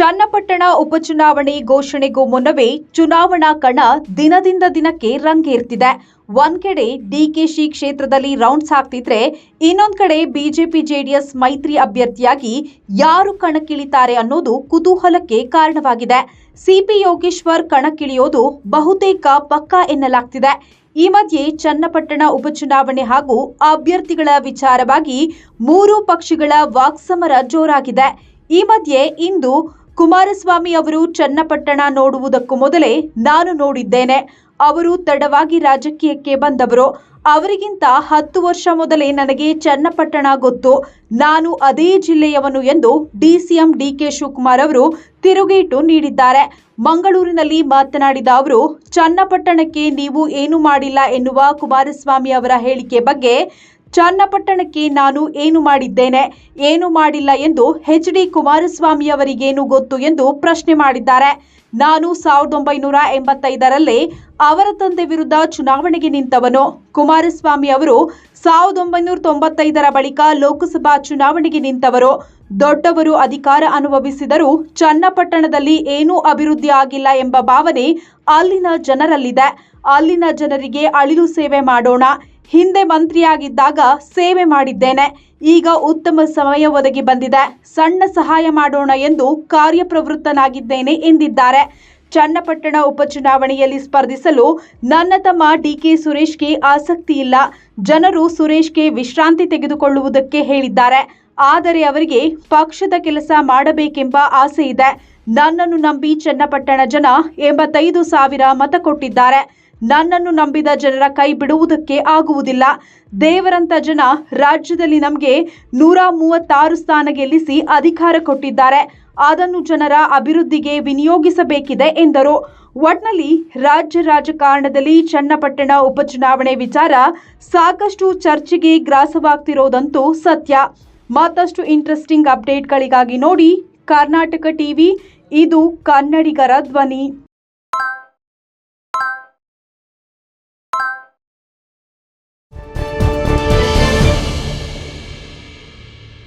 ಚನ್ನಪಟ್ಟಣ ಉಪಚುನಾವಣೆ ಘೋಷಣೆಗೂ ಮುನ್ನವೇ ಚುನಾವಣಾ ಕಣ ದಿನದಿಂದ ದಿನಕ್ಕೆ ರಂಗೇರ್ತಿದೆ. ಒಂದ್ ಕಡೆ ಡಿಕೆಶಿ ಕ್ಷೇತ್ರದಲ್ಲಿ ರೌಂಡ್ಸ್ ಹಾಕ್ತಿದ್ರೆ ಇನ್ನೊಂದ್ ಕಡೆ ಬಿಜೆಪಿ ಜೆಡಿಎಸ್ ಮೈತ್ರಿ ಅಭ್ಯರ್ಥಿಯಾಗಿ ಯಾರು ಕಣಕ್ಕಿಳಿತಾರೆ ಅನ್ನೋದು ಕುತೂಹಲಕ್ಕೆ ಕಾರಣವಾಗಿದೆ. ಸಿಪಿ ಯೋಗೇಶ್ವರ್ ಕಣಕ್ಕಿಳಿಯೋದು ಬಹುತೇಕ ಪಕ್ಕಾ ಎನ್ನಲಾಗ್ತಿದೆ. ಈ ಮಧ್ಯೆ ಚನ್ನಪಟ್ಟಣ ಉಪಚುನಾವಣೆ ಹಾಗೂ ಅಭ್ಯರ್ಥಿಗಳ ವಿಚಾರವಾಗಿ ಮೂರು ಪಕ್ಷಗಳ ವಾಕ್ಸಮರ ಜೋರಾಗಿದೆ. ಈ ಮಧ್ಯೆ ಇಂದು ಕುಮಾರಸ್ವಾಮಿ ಅವರು ಚನ್ನಪಟ್ಟಣ ನೋಡುವುದಕ್ಕೂ ಮೊದಲೇ ನಾನು ನೋಡಿದ್ದೇನೆ. ಅವರು ತಡವಾಗಿ ರಾಜಕೀಯಕ್ಕೆ ಬಂದವರು. ಅವರಿಗಿಂತ ಹತ್ತು ವರ್ಷ ಮೊದಲೇ ನನಗೆ ಚನ್ನಪಟ್ಟಣ ಗೊತ್ತು. ನಾನು ಅದೇ ಜಿಲ್ಲೆಯವನು ಎಂದು ಡಿಸಿಎಂ ಡಿಕೆ ಶಿವಕುಮಾರ್ ಅವರು ತಿರುಗೇಟು ನೀಡಿದ್ದಾರೆ. ಮಂಗಳೂರಿನಲ್ಲಿ ಮಾತನಾಡಿದ ಅವರು, ಚನ್ನಪಟ್ಟಣಕ್ಕೆ ನೀವು ಏನು ಮಾಡಿಲ್ಲ ಎನ್ನುವ ಕುಮಾರಸ್ವಾಮಿ ಅವರ ಹೇಳಿಕೆ ಬಗ್ಗೆ ಚನ್ನಪಟ್ಟಣಕ್ಕೆ ನಾನು ಏನು ಮಾಡಿದ್ದೇನೆ? ಏನು ಮಾಡಿಲ್ಲ ಎಂದು ಎಚ್ ಡಿ ಕುಮಾರಸ್ವಾಮಿ ಅವರಿಗೇನು ಗೊತ್ತು ಎಂದು ಪ್ರಶ್ನೆ ಮಾಡಿದ್ದಾರೆ. ನಾನು ಸಾವಿರದ ಒಂಬೈನೂರ ಎಂಬತ್ತೈದರಲ್ಲಿ ಅವರ ತಂದೆ ವಿರುದ್ಧ ಚುನಾವಣೆಗೆ ನಿಂತವನು. ಕುಮಾರಸ್ವಾಮಿ ಅವರು ಸಾವಿರದ ಒಂಬೈನೂರ ತೊಂಬತ್ತೈದರ ಬಳಿಕ ಲೋಕಸಭಾ ಚುನಾವಣೆಗೆ ನಿಂತವರು. ದೊಡ್ಡವರು ಅಧಿಕಾರ ಅನುಭವಿಸಿದರೂ ಚನ್ನಪಟ್ಟಣದಲ್ಲಿ ಏನೂ ಅಭಿವೃದ್ಧಿ ಆಗಿಲ್ಲ ಎಂಬ ಭಾವನೆ ಅಲ್ಲಿನ ಜನರಲ್ಲಿದೆ. ಅಲ್ಲಿನ ಜನರಿಗೆ ಅಳಿಲು ಸೇವೆ ಮಾಡೋಣ. ಹಿಂದೆ ಮಂತ್ರಿಯಾಗಿದ್ದಾಗ ಸೇವೆ ಮಾಡಿದ್ದೇನೆ. ಈಗ ಉತ್ತಮ ಸಮಯ ಒದಗಿ ಬಂದಿದೆ. ಸಣ್ಣ ಸಹಾಯ ಮಾಡೋಣ ಎಂದು ಕಾರ್ಯಪ್ರವೃತ್ತನಾಗಿದ್ದೇನೆ ಎಂದಿದ್ದಾರೆ. ಚನ್ನಪಟ್ಟಣ ಉಪಚುನಾವಣೆಯಲ್ಲಿ ಸ್ಪರ್ಧಿಸಲು ನನ್ನ ತಮ್ಮ ಡಿಕೆ ಸುರೇಶ್ಗೆ ಆಸಕ್ತಿ ಇಲ್ಲ. ಜನರು ಸುರೇಶ್ಗೆ ವಿಶ್ರಾಂತಿ ತೆಗೆದುಕೊಳ್ಳುವುದಕ್ಕೆ ಹೇಳಿದ್ದಾರೆ. ಆದರೆ ಅವರಿಗೆ ಪಕ್ಷದ ಕೆಲಸ ಮಾಡಬೇಕೆಂಬ ಆಸೆ ಇದೆ. ನನ್ನನ್ನು ನಂಬಿ ಚನ್ನಪಟ್ಟಣ ಜನ ಎಂಬತ್ತೈದು ಸಾವಿರ ಮತ ಕೊಟ್ಟಿದ್ದಾರೆ. ನನ್ನನ್ನು ನಂಬಿದ ಜನರ ಕೈ ಬಿಡುವುದಕ್ಕೆ ಆಗುವುದಿಲ್ಲ. ದೇವರಂತ ಜನ ರಾಜ್ಯದಲ್ಲಿ ನಮಗೆ ನೂರ ಮೂವತ್ತಾರು ಸ್ಥಾನ ಗೆಲ್ಲಿಸಿ ಅಧಿಕಾರ ಕೊಟ್ಟಿದ್ದಾರೆ. ಅದನ್ನು ಜನರ ಅಭಿವೃದ್ಧಿಗೆ ವಿನಿಯೋಗಿಸಬೇಕಿದೆ ಎಂದರು. ಒಟ್ನಲ್ಲಿ ರಾಜ್ಯ ರಾಜಕಾರಣದಲ್ಲಿ ಚನ್ನಪಟ್ಟಣ ಉಪಚುನಾವಣೆ ವಿಚಾರ ಸಾಕಷ್ಟು ಚರ್ಚೆಗೆ ಗ್ರಾಸವಾಗ್ತಿರೋದಂತೂ ಸತ್ಯ. ಮತ್ತಷ್ಟು ಇಂಟ್ರೆಸ್ಟಿಂಗ್ ಅಪ್ಡೇಟ್ಗಳಿಗಾಗಿ ನೋಡಿ ಕರ್ನಾಟಕ ಟಿವಿ, ಇದು ಕನ್ನಡಿಗರ ಧ್ವನಿ.